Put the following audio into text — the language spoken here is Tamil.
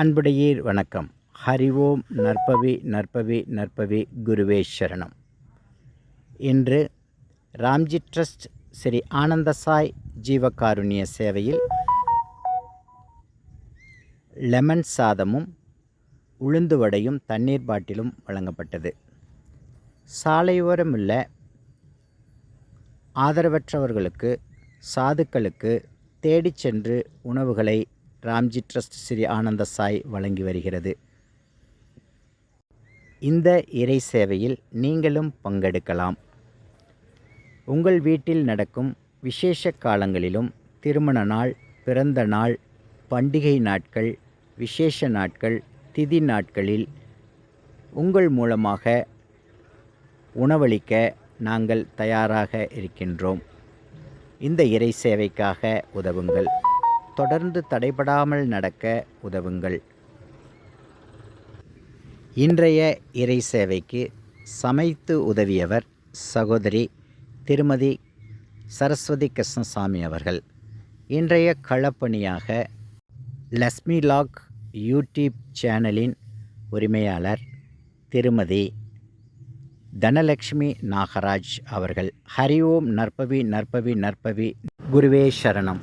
அன்புடையீர் வணக்கம். ஹரி ஓம் நற்பவி நற்பவி நற்பவி குருவே சரணம். இன்று ராம்ஜி ட்ரஸ்ட் ஸ்ரீ ஆனந்தசாய் ஜீவகாருண்ய சேவையில் லெமன் சாதமும் உளுந்து வடையும் தண்ணீர் பாட்டிலும் வழங்கப்பட்டது. சாலையோரமுள்ள ஆதரவற்றவர்களுக்கு சாதுக்களுக்கு தேடிச் சென்று உணவுகளை ராம்ஜி ட்ரஸ்ட் ஸ்ரீ ஆனந்த சாய் வழங்கி வருகிறது. இந்த இறை சேவையில் நீங்களும் பங்கெடுக்கலாம். உங்கள் வீட்டில் நடக்கும் விசேஷ காலங்களிலும் திருமண நாள் பிறந்த நாள் பண்டிகை நாட்கள் விசேஷ நாட்கள் திதி நாட்களில் உங்கள் மூலமாக உணவளிக்க நாங்கள் தயாராக இருக்கின்றோம். இந்த இறை சேவைக்காக உதவுங்கள். தொடர்ந்து தடைபடாமல் நடக்க உதவுங்கள். இன்றைய இறை சேவைக்கு சமைத்து உதவியவர் சகோதரி திருமதி சரஸ்வதி கிருஷ்ணசாமி அவர்கள். இன்றைய களப்பணியாக லக்ஷ்மி லாக் யூடியூப் சேனலின் உரிமையாளர் திருமதி தனலக்ஷ்மி நாகராஜ் அவர்கள். ஹரி ஓம் நற்பவி நற்பவி நற்பவி. குருவே சரணம்.